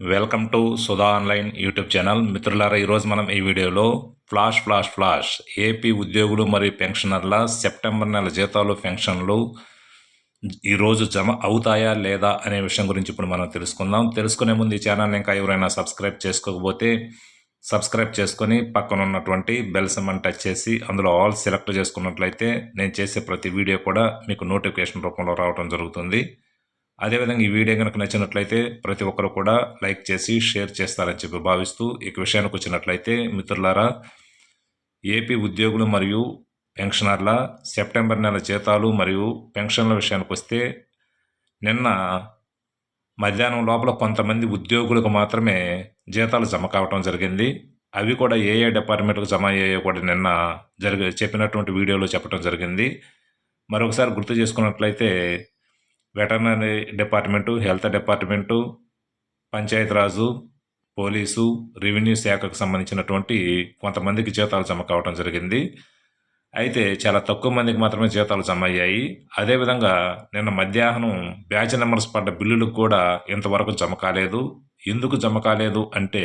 Welcome to Sudha online YouTube channel. మిత్రులారా ఈరోజు మనం ఈ వీడియోలో ఫ్లాష్ ఫ్లాష్ ఫ్లాష్ ఏపీ ఉద్యోగులు మరియు పెన్షనర్ల సెప్టెంబర్ నెల జీతాలు పెన్షన్లు ఈరోజు జమ అవుతాయా లేదా అనే విషయం గురించి ఇప్పుడు మనం తెలుసుకుందాం. తెలుసుకునే ముందు ఈ ఛానల్ని ఇంకా ఎవరైనా సబ్స్క్రైబ్ చేసుకోకపోతే సబ్స్క్రైబ్ చేసుకొని పక్కన ఉన్నటువంటి బెల్ సమ్మని టచ్ చేసి అందులో ఆల్ సెలెక్ట్ చేసుకున్నట్లయితే నేను చేసే ప్రతి వీడియో కూడా మీకు నోటిఫికేషన్ రూపంలో రావడం జరుగుతుంది. అదేవిధంగా ఈ వీడియో కనుక నచ్చినట్లయితే ప్రతి ఒక్కరు కూడా లైక్ చేసి షేర్ చేస్తారని చెప్పి భావిస్తూ ఇక విషయానికి వచ్చినట్లయితే మిత్రులారా ఏపీ ఉద్యోగులు మరియు పెన్షనర్ల సెప్టెంబర్ నెల జీతాలు మరియు పెన్షన్ల విషయానికి వస్తే నిన్న మధ్యాహ్నం లోపల కొంతమంది ఉద్యోగులకు మాత్రమే జీతాలు జమ కావటం జరిగింది. అవి కూడా ఏ ఏ డిపార్ట్మెంట్కి జమ అయ్యాయో కూడా నిన్న జరిగి చెప్పినటువంటి వీడియోలో చెప్పడం జరిగింది. మరొకసారి గుర్తు చేసుకున్నట్లయితే veterinary department health department Panchayati Raj police revenue శాఖకు సంబంధించినటువంటి కొంతమందికి జీతాలు జమ కావడం జరిగింది. అయితే చాలా తక్కువ మందికి మాత్రమే జీతాలు జమ అయ్యాయి. అదేవిధంగా నిన్న మధ్యాహ్నం బ్యాచ్ నెంబర్స్ పడ్డ బిల్లులకు కూడా ఇంతవరకు జమ కాలేదు. ఎందుకు జమ కాలేదు అంటే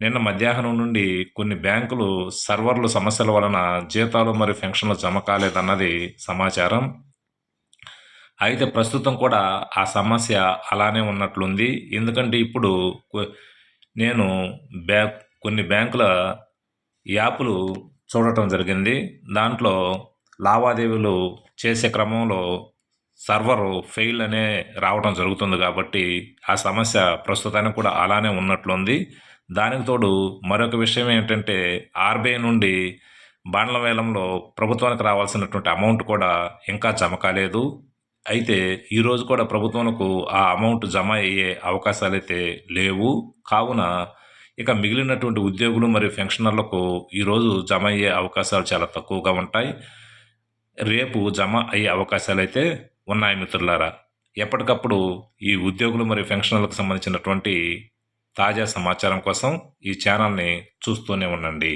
నిన్న మధ్యాహ్నం నుండి కొన్ని బ్యాంకులు సర్వర్లు సమస్యల వలన జీతాలు మరియు పెన్షన్లు జమ కాలేదన్నది సమాచారం. అయితే ప్రస్తుతం కూడా ఆ సమస్య అలానే ఉన్నట్లుంది. ఎందుకంటే ఇప్పుడు నేను బ్యా కొన్ని బ్యాంకుల యాప్లు చూడటం జరిగింది. దాంట్లో లావాదేవీలు చేసే క్రమంలో సర్వరు ఫెయిల్ అనే రావడం జరుగుతుంది కాబట్టి ఆ సమస్య ప్రస్తుతానికి కూడా అలానే ఉన్నట్లుంది. దానికి తోడు మరొక విషయం ఏంటంటే ఆర్బీఐ నుండి బాండ్ల వేలంలో ప్రభుత్వానికి రావాల్సినటువంటి అమౌంట్ కూడా ఇంకా జమ కాలేదు. అయితే ఈరోజు కూడా ప్రభుత్వంకు ఆ అమౌంట్ జమ అయ్యే అవకాశాలు అయితే లేవు. కావున ఇక మిగిలినటువంటి ఉద్యోగులు మరియు పెన్షనర్లకు ఈరోజు జమ అయ్యే అవకాశాలు చాలా తక్కువగా ఉంటాయి. రేపు జమ అయ్యే అవకాశాలు అయితే ఉన్నాయి మిత్రులారా. ఎప్పటికప్పుడు ఈ ఉద్యోగులు మరియు పెన్షనర్లకు సంబంధించినటువంటి తాజా సమాచారం కోసం ఈ ఛానల్ని చూస్తూనే ఉండండి.